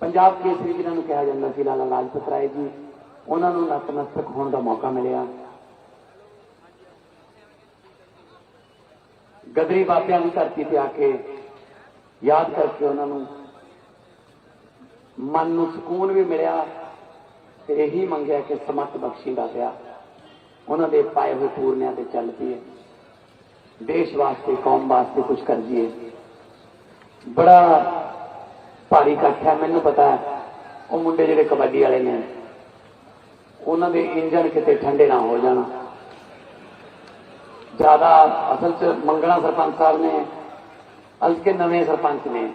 ਪੰਜਾਬ ਕੇਸਰੀ ਜਿਨ੍ਹਾਂ ਨੂੰ ਕਿਹਾ ਜਾਂਦਾ ਸੀ, ਲਾਲਾ ਲਾਜਪਤ ਰਾਏ ਜੀ। ਉਹਨਾਂ ਨੂੰ ਨਤਮਸਤਕ ਹੋਣ ਦਾ ਮੌਕਾ ਮਿਲਿਆ। ਗਦਰੀ ਬਾਬਿਆਂ ਦੀ ਧਰਤੀ ਤੇ ਆ ਕੇ ਯਾਦ ਕਰਕੇ ਉਹਨਾਂ ਨੂੰ ਮਨ ਨੂੰ ਸਕੂਨ ਵੀ ਮਿਲਿਆ ਤੇ ਇਹੀ ਮੰਗਿਆ ਕਿ ਸਮਤ ਬਖਸ਼ੀਦਾ ਪਿਆ। ਉਹਨਾਂ ਦੇ ਪਾਏ ਹੋਏ ਪੂਰਨਿਆਂ ਤੇ ਚੱਲ ਪਈਏ। ਦੇਸ਼ ਵਾਸਤੇ, ਕੌਮ ਵਾਸਤੇ ਕੁਝ ਕਰ ਜੀਏ। ਬੜਾ ਭਾਰੀ ਇਕੱਠ ਹੈ, ਮੈਨੂੰ ਪਤਾ ਉਹ ਮੁੰਡੇ ਜਿਹੜੇ ਕਬੱਡੀ ਵਾਲੇ ਨੇ, ਉਹਨਾਂ ਦੇ ਇੰਜਨ ਕਿਤੇ ਠੰਡੇ ਨਾ ਹੋ ਜਾਣ। ਜ਼ਿਆਦਾ ਅਸਲ ਚ ਮੰਗਣਾ ਸਰਪੰਚ ਸਾਹਿਬ ਨੇ, ਅਸਲ ਕੇ ਨਵੇਂ ਸਰਪੰਚ ਨੇ।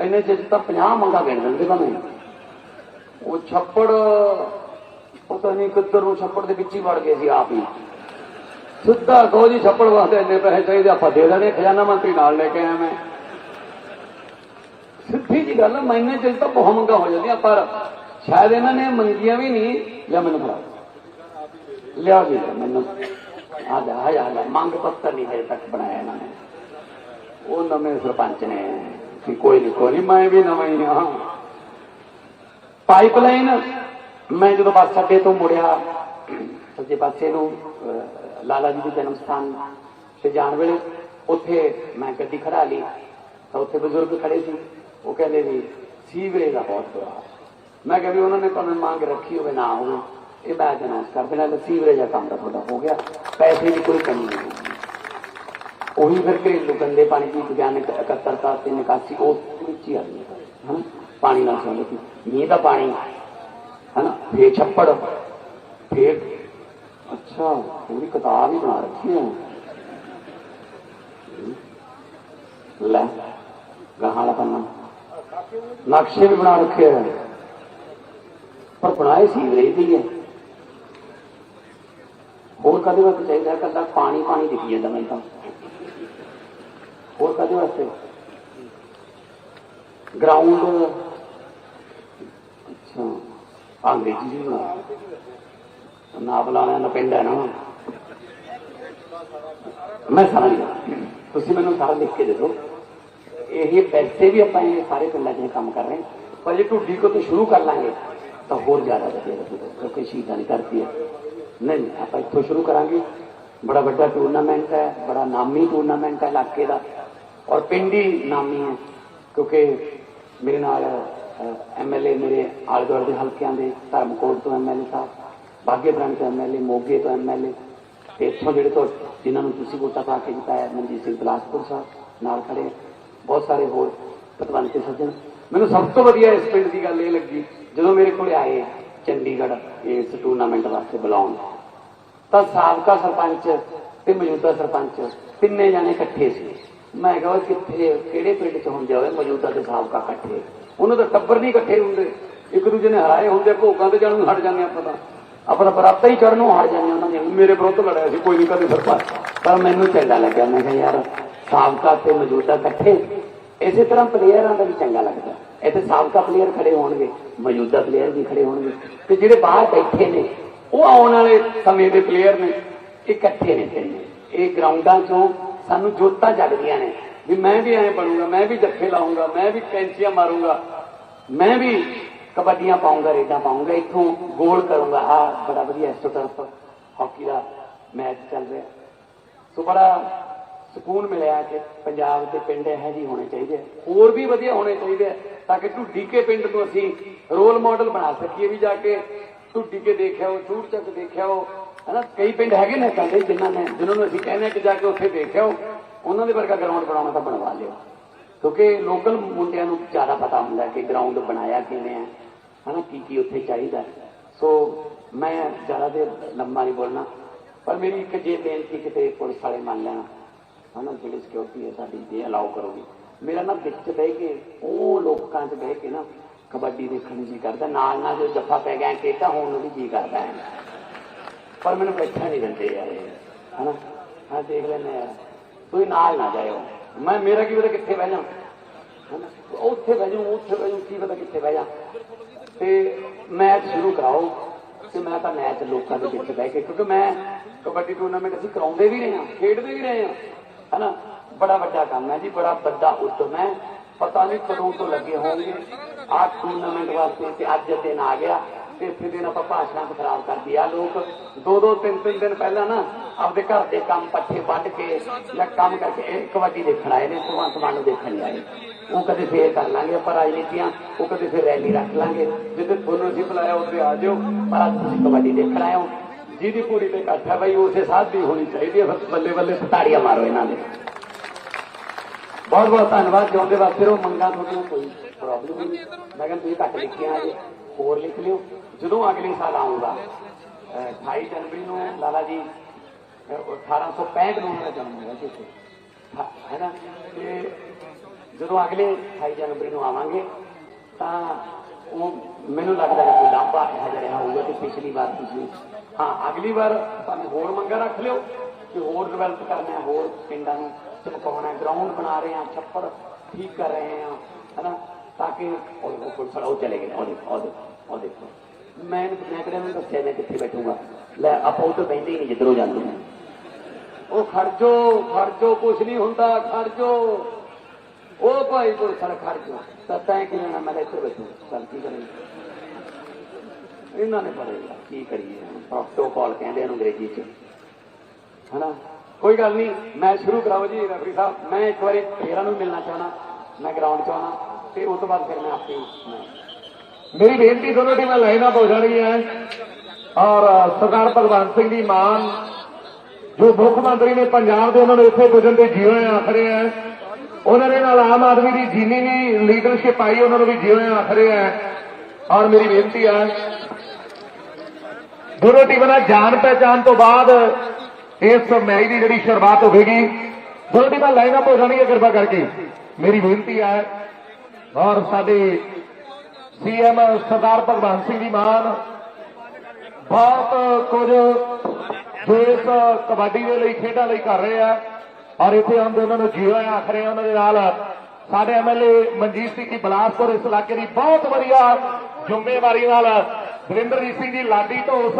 ਇਹਨੇ ਚ ਤਾਂ 50 ਮੰਗਾ ਗਿਣ ਦਿੰਦੇ ਭਾਵੇਂ। ਉਹ ਛੱਪੜ, ਪਤਾ ਨਹੀਂ ਕਿੱਧਰ ਨੂੰ ਛੱਪੜ ਦੇ ਵਿੱਚ ਹੀ ਵੜ ਗਏ ਸੀ ਆਪ ਹੀ। ਸਿੱਧਾ ਕਹੋ ਜੀ, ਛੱਪੜ ਵਾਸਤੇ ਇੰਨੇ ਪੈਸੇ ਚਾਹੀਦੇ, ਆਪਾਂ ਦੇ ਦੇਣੇ, ਖਜ਼ਾਨਾ ਮੰਤਰੀ ਨਾਲ ਲੈ ਕੇ ਆਇਆ ਮੈਂ। ਗੱਲ ਹੈ, ਮਹੀਨੇ ਚ ਤਾਂ ਬਹੁਤ ਮੰਗਾ ਹੋ ਜਾਂਦੀਆਂ ਪਰ ਸ਼ਾਇਦ ਇਹਨਾਂ ਨੇ ਮੰਗੀਆਂ ਵੀ ਨਹੀਂ ਲਿਆ ਮੈਨੂੰ ਫੜਾ। ਲਿਆ ਜੀ ਮੈਨੂੰ। ਆ ਜਾ ਆ ਜਾ ਮੰਗ ਪੱਤਰ ਨਹੀਂ ਹਜੇ ਤੱਕ ਬਣਾਇਆ ਇਹਨਾਂ ਨੇ। ਉਹ ਨਵੇਂ ਸਰਪੰਚ ਨੇ ਕਿ ਕੋਈ ਨਹੀਂ ਕੋਈ ਨਹੀਂ ਮੈਂ ਵੀ ਨਵਾਂ ਹੀ ਹਾਂ। ਪਾਈਪਲਾਈਨ ਮੈਂ ਜਦੋਂ ਬੱਸ ਅੱਡੇ ਤੋਂ ਮੁੜਿਆ ਸੱਜੇ ਪਾਸੇ ਨੂੰ ਲਾਲਾ ਜੀ ਦੇ ਜਨਮ ਸਥਾਨ ਤੇ ਜਾਣ ਵੇਲੇ ਉੱਥੇ ਮੈਂ ਗੱਡੀ ਖੜਾ ਲਈ ਤਾਂ ਉੱਥੇ ਬਜ਼ੁਰਗ ਖੜੇ ਸੀ। ਉਹ ਕਹਿੰਦੇ ਵੀ ਸੀਵਰੇਜ ਦਾ ਬਹੁਤ ਬੁਰਾ ਮੈਂ ਕਿਹਾ ਵੀ ਉਹਨਾਂ ਨੇ ਭਾਵੇਂ ਮੰਗ ਰੱਖੀ ਹੋਵੇ ਨਾ ਹੋਵੇ ਇਹ ਮੈਂ ਅਨਾਉਂਸ ਕਰ ਦੇਣਾ ਕਿ ਸੀਵਰੇਜ ਦਾ ਕੰਮ ਤਾਂ ਤੁਹਾਡਾ ਹੋ ਗਿਆ, ਪੈਸੇ ਦੀ ਕੋਈ ਕਮੀ ਨਹੀਂ ਉਹੀ ਫਿਰ ਘਰੇਲੂ ਗੰਦੇ ਪਾਣੀ ਦੀ ਵਿਗਿਆਨਕ ਇਕੱਤਰਤਾ ਤੇ ਨਿਕਾਸੀ, ਉਹ ਵਿੱਚ ਹੀ ਆ ਗਈ। ਹੈ ਪਾਣੀ ਨਾਲ ਸੰਬੰਧਿਤ। ਮੀਂਹ ਦਾ ਪਾਣੀ, ਹਨਾ? ਫੇਰ ਛੱਪੜ, ਫੇਰ, ਅੱਛਾ, ਪੂਰੀ ਕਿਤਾਬ ਹੀ ਬਣਾ ਰੱਖੀ ਹੈ ਲੈ, ਗਾਹਾਂ ਵਾਲਾ ਪੰਨਾ। ਨਕਸ਼ੇ ਵੀ ਬਣਾ ਰੱਖੇ ਹੈ ਪਰ ਬਣਾਏ ਸੀ ਰੇਤੀ ਹੈ ਹੋਰ ਕਦੇ ਵਾਸਤੇ ਚਾਹੀਦਾ? ਕੱਲਾ ਪਾਣੀ ਪਾਣੀ ਦਿਖੀ ਜਾਂਦਾ ਮੈਨੂੰ ਤਾਂ। ਹੋਰ ਕਦੇ ਵਾਸਤੇ? ਗਰਾਊਂਡ ਅੱਛਾ, ਅੰਗਰੇਜ਼ੀ ਜੀ ਬਣਾ ਨਾ ਬੁਲਾਣਾ ਨਾ ਪਿੰਡ ਹੈ ਨਾ। ਮੈਂ ਸਾਰਾ ਤੁਸੀਂ ਮੈਨੂੰ ਸਾਰਾ ਲਿਖ ਕੇ ਦੇ ਦਿਓ। ਇਹ ਵੈਸੇ ਵੀ ਆਪਾਂ ਇਹ ਸਾਰੇ ਪਿੰਡਾਂ 'ਚ ਕੰਮ ਕਰ ਰਹੇ ਹਾਂ। ਪਰ ਜੇ ਢੁੱਡੀ ਕੋ ਤੋਂ ਸ਼ੁਰੂ ਕਰ ਲਾਂਗੇ, ਤਾਂ ਹੋਰ ਜ਼ਿਆਦਾ ਵਧੀਆ ਲੱਗੇਗਾ ਕਿਉਂਕਿ ਸ਼ਹੀਦਾਂ ਦੀ ਧਰਤੀ ਹੈ। ਨਹੀਂ, ਆਪਾਂ ਇੱਥੋਂ ਸ਼ੁਰੂ ਕਰਾਂਗੇ। ਬੜਾ ਵੱਡਾ ਟੂਰਨਾਮੈਂਟ ਹੈ, ਬੜਾ ਨਾਮੀ ਟੂਰਨਾਮੈਂਟ ਹੈ ਇਲਾਕੇ ਦਾ। ਔਰ ਪਿੰਡ ਹੀ ਨਾਮੀ ਹੈ, ਕਿਉਂਕਿ ਮੇਰੇ ਨਾਲ ਐਮਐਲਏ ਮੇਰੇ ਆਲੇ ਦੁਆਲੇ ਦੇ ਹਲਕਿਆਂ ਦੇ ਧਰਮਕੋਟ ਤੋਂ ਐਮਐਲਏ ਸਾਹਿਬ, ਬਾਗੇ ਬ੍ਰਾਂਚ ਤੋਂ ਐਮਐਲਏ ਮੋਗੇ ਤੋਂ ਐਮਐਲਏ ਤੇ ਇੱਥੋਂ ਜਿਹੜੇ ਤੋਂ ਜਿਨ੍ਹਾਂ ਨੂੰ ਤੁਸੀਂ ਵੋਟਾਂ ਪਾ ਕੇ ਜਿਤਾਇਆ, ਮਨਜੀਤ ਸਿੰਘ ਬਲਾਸਪੁਰ ਸਾਹਿਬ ਨਾਲ ਖੜੇ ਬਹੁਤ ਸਾਰੇ ਹੋਰ ਪਤਵੰਤੇ ਸੱਜਣ। ਮੈਨੂੰ ਸਭ ਤੋਂ ਵਧੀਆ ਇਸ ਪਿੰਡ ਦੀ ਗੱਲ ਇਹ ਲੱਗੀ, ਜਦੋਂ ਮੇਰੇ ਕੋਲ ਆਏ ਚੰਡੀਗੜ੍ਹ ਇਸ ਟੂਰਨਾਮੈਂਟ ਵਾਸਤੇ ਬੁਲਾਉਣ। ਤਾਂ ਸਾਬਕਾ ਸਰਪੰਚ ਤੇ ਮੌਜੂਦਾ ਸਰਪੰਚ ਤਿੰਨੇ ਜਾਣੇ ਇਕੱਠੇ ਸੀ। ਮੈਂ ਕਿਹਾ ਉਹ ਕਿੱਥੇ, ਕਿਹੜੇ ਪਿੰਡ ਚ ਹੁੰਦੇ ਹੋਵੇ ਮੌਜੂਦਾ ਤੇ ਸਾਬਕਾ ਇਕੱਠੇ? ਉਹਨਾਂ ਦਾ ਟੱਬਰ ਨਹੀਂ ਇਕੱਠੇ ਹੁੰਦੇ। ਇੱਕ ਦੂਜੇ ਨੇ ਹਰਾਏ ਹੁੰਦੇ, ਭੋਗਾਂ ਤੇ ਜਾਣ ਨੂੰ ਹਟ ਜਾਂਦੇ ਆਪਾਂ ਤਾਂ। ਆਪਣਾ ਬਰਾਤਾ ਹੀ ਚੜਨੋਂ ਹਟ ਜਾਂਦੇ ਉਹਨਾਂ ਨੇ ਮੇਰੇ ਵਿਰੁੱਧ ਲੜਿਆ ਸੀ, ਕੋਈ ਨਹੀਂ ਕਦੇ ਸਰਪੰਚ। ਪਰ ਮੈਨੂੰ ਚੰਗਾ ਲੱਗਿਆ। ਮੈਂ ਕਿਹਾ ਯਾਰ, ਸਾਬਕਾ ਤੇ ਮੌਜੂਦਾ ਇਕੱਠੇ ਇਸੇ ਤਰ੍ਹਾਂ ਪਲੇਅਰਾਂ ਦਾ ਵੀ ਚੰਗਾ ਲੱਗਦਾ। ਇੱਥੇ ਸਾਬਕਾ ਪਲੇਅਰ ਖੜੇ ਹੋਣਗੇ, ਮੌਜੂਦਾ ਪਲੇਅਰ ਵੀ ਖੜੇ ਹੋਣਗੇ। ਤੇ ਜਿਹੜੇ ਬਾਹਰ ਬੈਠੇ ਨੇ, ਉਹ ਆਉਣ ਵਾਲੇ ਸਮੇਂ ਦੇ ਪਲੇਅਰ ਨੇ ਇਕੱਠੇ ਨੇ ਤਿੰਨੇ ਇਹ ਗਰਾਊਂਡਾਂ 'ਚੋਂ ਸਾਨੂੰ ਜੋਤਾਂ ਜਗਦੀਆਂ ਨੇ। ਵੀ ਮੈਂ ਵੀ ਐਂ ਬਣੂੰਗਾ, ਮੈਂ ਵੀ ਜੱਫੇ ਲਾਉਂਗਾ, ਮੈਂ ਵੀ ਕੈਂਚੀਆਂ ਮਾਰੂੰਗਾ, ਮੈਂ ਵੀ ਕਬੱਡੀਆਂ ਪਾਉਂਗਾ, ਰੇਡਾਂ ਪਾਉਂਗਾ, ਇੱਥੋਂ ਗੋਲ ਕਰੂੰਗਾ। ਆ ਬੜਾ ਵਧੀਆ ਇਸ ਤਰਫ ਹਾਕੀ ਦਾ ਮੈਚ ਚੱਲ ਰਿਹਾ। ਸੋ ਬੜਾ ਸਕੂਨ ਮਿਲਿਆ ਕਿ ਪੰਜਾਬ ਦੇ ਪਿੰਡ ਇਹੋ ਜਿਹੇ ਹੋਣੇ ਚਾਹੀਦੇ ਹੋਰ ਵੀ ਵਧੀਆ ਹੋਣੇ ਚਾਹੀਦੇ ਆ ਤਾਂ ਕਿ ਢੁੱਡੀ ਕੇ ਪਿੰਡ ਨੂੰ ਅਸੀਂ ਰੋਲ ਮਾਡਲ ਬਣਾ ਸਕੀਏ ਵੀ ਜਾ ਕੇ ਢੁੱਡੀ ਕੇ ਦੇਖਿਆ ਉਹ ਚੱਕ ਦੇਖਿਆ ਹਨਾ, ਕਈ ਪਿੰਡ ਹੈਗੇ ਨੇ ਕਹਿੰਦੇ ਜਿਨ੍ਹਾਂ ਨੇ ਜਿਨ੍ਹਾਂ ਨੂੰ ਅਸੀਂ ਕਹਿੰਦੇ ਹਾਂ ਕਿ ਜਾ ਕੇ ਉੱਥੇ ਦੇਖਿਆ ਉਹ ਉਹਨਾਂ ਦੇ ਵਰਗਾ ਗਰਾਊਂਡ ਬਣਾਉਣਾ ਤਾਂ ਬਣਵਾ ਲਿਓ। ਕਿਉਂਕਿ ਲੋਕਲ ਮੁੰਡਿਆਂ ਨੂੰ ਜ਼ਿਆਦਾ ਪਤਾ ਹੁੰਦਾ ਕਿ ਗਰਾਊਂਡ ਬਣਾਇਆ ਕਿਵੇਂ ਹੈ ਹਨਾ, ਕੀ ਕੀ ਉੱਥੇ ਚਾਹੀਦਾ। ਸੋ ਮੈਂ ਜ਼ਿਆਦਾ ਦੇਰ ਲੰਮਾ ਨਹੀਂ ਬੋਲਣਾ, ਪਰ ਮੇਰੀ ਇੱਕ ਜੇ ਬੇਨਤੀ ਕਿਤੇ ਪੁਲਿਸ ਵਾਲੇ ਮੰਨ ਲੈਣਾ ਹਨਾ, ਜਿਹੜੀ ਸਿਕਿਉਰਿਟੀ ਹੈ ਸਾਡੀ ਜੇ ਅਲਾਉ ਕਰੋਗੇ। ਮੇਰਾ ਨਾ ਵਿੱਚ ਬਹਿ ਕੇ, ਉਹ ਲੋਕਾਂ 'ਚ ਬਹਿ ਕੇ ਨਾ ਕਬੱਡੀ ਦੇਖਣ ਨੂੰ ਜੀ ਕਰਦਾ। ਨਾਲ ਨਾਲ ਜੋ ਜੱਫਾ ਪੈ ਗਿਆ ਕੇਕਾ ਹੋਣ ਨੂੰ ਵੀ ਜੀ ਕਰਦਾ ਹੈ। ਪਰ ਮੈਨੂੰ ਬੈਠਾ ਨਹੀਂ ਦਿੰਦੇ ਯਾਰ ਹਨਾ। ਹਾਂ ਦੇਖ ਲੈਨੇ ਯਾਰ ਤੁਸੀਂ ਨਾਲ ਨਾ ਜਾਇਓ। ਮੈਂ, ਮੇਰਾ ਕੀ ਪਤਾ ਕਿੱਥੇ ਬਹਿ ਜਾ ਉੱਥੇ ਬਹਿ ਜਾਊਂ, ਉੱਥੇ ਬਹਿ ਜਾਊਂ, ਕੀ ਪਤਾ ਕਿੱਥੇ ਬਹਿ ਜਾ ਤੇ ਮੈਚ ਸ਼ੁਰੂ ਕਰਾਓ। ਤੇ ਮੈਂ ਤਾਂ ਮੈਚ ਲੋਕਾਂ ਦੇ ਵਿੱਚ ਬਹਿ ਕੇ, ਕਿਉਂਕਿ ਮੈਂ ਕਬੱਡੀ ਟੂਰਨਾਮੈਂਟ ਅਸੀਂ ਕਰਾਉਂਦੇ ਵੀ ਰਹੇ ਹਾਂ, ਖੇਡਦੇ ਵੀ ਰਹੇ ਹਾਂ। ਹਨਾ? ਬੜਾ ਵੱਡਾ ਕੰਮ ਹੈ ਜੀ, ਬੜਾ ਵੱਡਾ ਉਦਮ ਹੈ। ਪਤਾ ਨਹੀਂ ਕਦੋਂ ਤੋਂ ਲੱਗੇ ਹੋਣਗੇ। ਆਹ ਟੂਰਨਾਮੈਂਟ ਵਾਸਤੇ ਤੇ ਅੱਜ ਦਿਨ ਆ ਗਿਆ। ਇਸੇ ਦਿਨ ਆਪਾਂ ਭਾਸ਼ਣਾਂ ਖਰਾਬ ਕਰਦੀ ਆ ਲੋਕ ਦੋ ਦੋ, ਤਿੰਨ ਤਿੰਨ ਦਿਨ ਪਹਿਲਾਂ ਨਾ ਆਪਦੇ ਘਰ ਦੇ ਕੰਮ ਪੱਠੇ ਵੱਢ ਕੇ ਜਾਂ ਕੰਮ ਕਰਕੇ ਇਹ ਕਬੱਡੀ ਦੇਖਣ ਆਏ ਨੇ, ਭਗਵੰਤ ਮਾਨ ਨੂੰ ਦੇਖਣ ਨਹੀਂ ਆਏ। ਉਹ ਕਦੇ ਫੇਰ ਕਰ ਲਾਂਗੇ ਆਪਾਂ ਰਾਜਨੀਤੀਆਂ, ਉਹ ਕਦੇ ਫੇਰ ਰੈਲੀ ਰੱਖ ਲਾਂਗੇ। ਜਿੱਥੇ ਤੁਹਾਨੂੰ ਅਸੀਂ ਬੁਲਾਇਆ, ਉੱਥੇ ਆ ਜਾਓ। ਪਰ ਅੱਜ ਤੁਸੀਂ ਕਬੱਡੀ ਦੇਖਣ ਆਏ ਹੋ। ਜਿਹਦੀ ਪੂਰੀ ਤੇ ਇਕੱਠ ਹੈ ਬਈ ਉਸੇ ਸਾਧ ਦੀ ਹੋਣੀ ਚਾਹੀਦੀ ਹੈ। ਫਿਰ ਬੱਲੇ ਬੱਲੇ ਤਾੜੀਆਂ ਮਾਰੋ ਇਹਨਾਂ ਦੇ। ਬਹੁਤ ਬਹੁਤ ਧੰਨਵਾਦ ਜਿਉਂਦੇ ਵਾਸਤੇ ਰਹੋ ਮੰਗਾ ਤੁਹਾਡੀਆਂ ਕੋਈ ਪ੍ਰੋਬਲਮ ਨਹੀਂ। ਮੈਂ ਕਹਿੰਦਾ ਤੁਸੀਂ ਘੱਟ ਲਿਖਿਆ ਜੇ ਹੋਰ ਲਿਖ ਲਿਓ। ਜਦੋਂ ਅਗਲੇ ਸਾਲ ਆਉਂਗਾ 28 ਜਨਵਰੀ ਨੂੰ ਲਾਲਾ ਜੀ ਅਹ, 1865 ਨੂੰ ਉਹਨਾਂ ਦਾ ਜਨਮ ਹੋਇਆ ਸੀ ਇੱਥੇ। ਹੈ ਨਾ? ਤੇ ਜਦੋਂ ਅਗਲੇ 28 ਜਨਵਰੀ ਨੂੰ ਆਵਾਂਗੇ ਤਾਂ ਉਹ ਮੈਨੂੰ ਲੱਗਦਾ ਕਿ ਕੋਈ ਲਾਂਭਾ ਇਹੋ ਜਿਹਾ ਰਿਹਾ ਹੋਊਗਾ ਕਿ ਪਿਛਲੀ ਵਾਰ ਤੁਸੀਂ ਹਾਂ, ਅਗਲੀ ਵਾਰ ਸਾਨੂੰ ਹੋਰ ਮੰਗਾ ਰੱਖ ਲਿਓ ਕਿ ਹੋਰ ਡਿਵੈਲਪ ਕਰਨਾ ਹੈ, ਹੋਰ ਪਿੰਡਾਂ ਨੂੰ ਚਮਕਾਉਣਾ ਗਰਾਊਂਡ ਬਣਾ ਰਹੇ ਹਾਂ, ਛੱਪੜ ਠੀਕ ਕਰ ਰਹੇ ਹਾਂ, ਹਨਾ? ਤਾਂ ਕਿ ਉਹ ਕੋਈ ਸਾਡਾ ਉਹ ਚਲੇ ਗਏ, ਉਹ ਦੇਖੋ ਉਹ ਦੇਖੋ ਮੈਂ ਮੈਂ ਕਿਹੜੇ ਨੂੰ ਦੱਸਿਆ, ਮੈਂ ਕਿੱਥੇ ਬੈਠੂਗਾ। ਲੈ, ਆਪਾਂ ਉੱਧਰ ਬੈਠੇ ਹੀ ਨਹੀਂ, ਜਿੱਧਰੋਂ ਜਾਂਦੇ ਨੇ। ਉਹ ਖਰਜੋ ਖਰਜੋ ਕੁਛ ਨਹੀਂ ਹੁੰਦਾ ਖਰਜੋ ਉਹ ਭਾਈ ਕੋਲ ਸੜ ਖਰਜੋ ਤਾਂ ਤੈਂ ਕਿ ਲੈਣਾ, ਮੈਂ ਇੱਥੇ ਬੈਠੂ ਚੱਲ ਕੀ ਕਰੀਏ? ਇਹਨਾਂ ਨੇ ਪੜੇਗਾ ਕੀ ਕਰੀਏ ਪ੍ਰੋਟੋਕਾਲ ਕਹਿੰਦੇ ਇਹਨੂੰ ਅੰਗਰੇਜ਼ੀ ਚ। ਹਨਾ? ਕੋਈ ਗੱਲ ਨਹੀਂ, ਮੈਂ ਸ਼ੁਰੂ ਕਰਾਓ ਜੀ ਰਫਰੀ ਸਾਹਿਬ। ਮੈਂ ਇੱਕ ਵਾਰੀ ਪਲੇਅਰਾਂ ਨੂੰ ਮਿਲਣਾ ਚਾਹਣਾ ਮੈਂ ਗਰਾਊਂਡ 'ਚ ਆਉਣਾ, ਤੇ ਉਸ ਤੋਂ ਬਾਅਦ ਫਿਰ ਮੈਂ ਆਪੇ ਮੇਰੀ ਬੇਨਤੀ ਦੋਨੋਂ ਟੀਮਾਂ ਲਾਈਨ ਅਪ ਹੋ। ਜਾਣਗੀਆਂ ਔਰ ਸਰਦਾਰ ਭਗਵੰਤ ਸਿੰਘ ਦੀ ਮਾਨ ਜੋ ਮੁੱਖ ਮੰਤਰੀ ਨੇ ਪੰਜਾਬ ਦੇ ਉਹਨਾਂ ਨੂੰ ਇੱਥੇ ਪੁੱਜਣ ਤੇ ਜਿਉਂ ਆਖਰੇ ਹੈ, ਉਹਨਾਂ ਦੇ ਨਾਲ ਆਮ ਆਦਮੀ ਦੀ ਜਿੰਨੀ ਵੀ ਲੀਡਰਸ਼ਿਪ ਆਈ, ਉਹਨਾਂ ਨੂੰ ਵੀ ਜਿਉਂ ਆਖਰੇ ਹੈ। ਔਰ ਮੇਰੀ ਬੇਨਤੀ ਹੈ ਦੋਨੋਂ ਟੀਮਾਂ ਨਾਲ ਜਾਣ ਪਹਿਚਾਣ ਤੋਂ ਬਾਅਦ ਇਸ ਮੈਚ ਦੀ ਜਿਹੜੀ ਸ਼ੁਰੂਆਤ ਹੋਵੇਗੀ ਦੋਨੋਂ ਟੀਮਾਂ ਲਾਈਨ ਅਪ ਹੋ ਜਾਣਗੀਆਂ ਕਿਰਪਾ ਕਰਕੇ। ਮੇਰੀ ਬੇਨਤੀ ਹੈ, ਔਰ ਸਾਡੇ ਸੀਐਮ ਸਰਦਾਰ ਭਗਵੰਤ ਸਿੰਘ ਜੀ ਮਾਨ, ਬਹੁਤ ਕੁਝ ਜੋ ਕਬੱਡੀ ਦੇ ਲਈ, ਖੇਡਾਂ ਲਈ ਕਰ ਰਹੇ ਆ, ਔਰ ਇੱਥੇ ਆਉਂਦੇ ਉਹਨਾਂ ਨੂੰ ਜੀਓ ਆਖ ਰਹੇ ਆ ਉਹਨਾਂ ਦੇ ਨਾਲ। ਸਾਡੇ ਐਮਐਲਏ ਮਨਜੀਤ ਸਿੰਘ ਜੀ ਬਲਾਸਪੁਰ ਇਸ ਇਲਾਕੇ ਦੀ ਬਹੁਤ ਵਧੀਆ ਜ਼ਿੰਮੇਵਾਰੀ ਨਾਲ ਵਰਿੰਦਰਜੀਤ ਸਿੰਘ ਜੀ, ਲਾਡੀ ਢੋਸ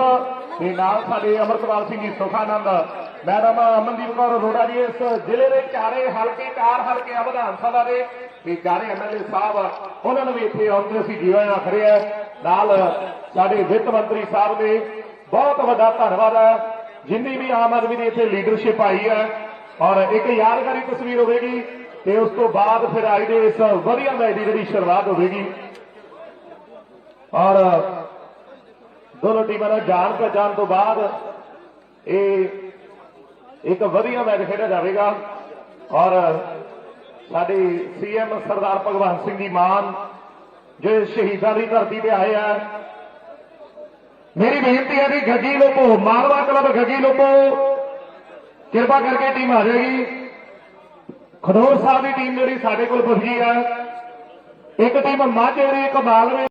ਤੇ ਨਾਲ ਸਾਡੇ ਅਮਰਤਪਾਲ ਸਿੰਘ ਜੀ, ਸੁਖਾਨੰਦ। ਮੈਡਮ ਅਮਨਦੀਪ ਕੌਰ ਅਰੋੜਾ ਜੀ, ਇਸ ਜ਼ਿਲ੍ਹੇ ਦੇ ਚਾਰੇ ਹਲਕੇ, ਚਾਰ ਹਲਕੇ ਆ ਵਿਧਾਨ ਸਭਾ ਦੇ, ਤੇ ਚਾਰੇ ਐਮਐਲਏ ਸਾਹਿਬ, ਉਹਨਾਂ ਨੂੰ ਵੀ ਇੱਥੇ ਆਉਂਦੇ ਅਸੀਂ ਜੀਵਨ ਆਖ ਰਹੇ ਨਾਲ ਸਾਡੇ ਵਿੱਤ ਮੰਤਰੀ ਸਾਹਿਬ ਦੇ ਬਹੁਤ ਵੱਡਾ ਧੰਨਵਾਦ ਹੈ ਜਿੰਨੀ ਵੀ ਆਮ ਆਦਮੀ ਦੀ ਇੱਥੇ ਲੀਡਰਸ਼ਿਪ ਆਈ ਹੈ ਔਰ ਇੱਕ ਯਾਦਗਾਰੀ ਤਸਵੀਰ ਹੋਵੇਗੀ, ਤੇ ਉਸ ਤੋਂ ਬਾਅਦ ਫਿਰ ਆਈ ਦੇ ਇਸ ਵਧੀਆ ਮੈਚ ਦੀ ਜਿਹੜੀ ਸ਼ੁਰੂਆਤ ਹੋਵੇਗੀ। ਔਰ ਦੋਨੋਂ ਟੀਮਾਂ ਦਾ ਜਾਣ ਪਹਿਚਾਣ ਤੋਂ ਬਾਅਦ ਇਹ ਇੱਕ ਵਧੀਆ ਮੈਚ ਖੇਡਿਆ ਜਾਵੇਗਾ। ਔਰ ਸਾਡੇ ਸੀਐਮ ਸਰਦਾਰ ਭਗਵੰਤ ਸਿੰਘ ਜੀ ਮਾਨ ਜੋ ਸ਼ਹੀਦਾਂ ਦੀ ਧਰਤੀ ਤੇ ਆਏ ਆ, ਮੇਰੀ ਬੇਨਤੀ ਹੈ ਕਿ ਗੱਗੀ ਲੋਪੋ, ਮਾਲਵਾ ਕਲੱਬ ਗੱਗੀ ਲੋਪੋ, ਕਿਰਪਾ ਕਰਕੇ ਟੀਮ ਆ ਜਾਏਗੀ। ਖਡੋਰ ਸਾਹਿਬ ਦੀ ਟੀਮ ਜਿਹੜੀ ਸਾਡੇ ਕੋਲ ਪੁੱਜ ਗਈ ਹੈ, ਇੱਕ ਟੀਮ ਮਾਝੇ ਦੀ, ਇੱਕ ਮਾਲਵੇ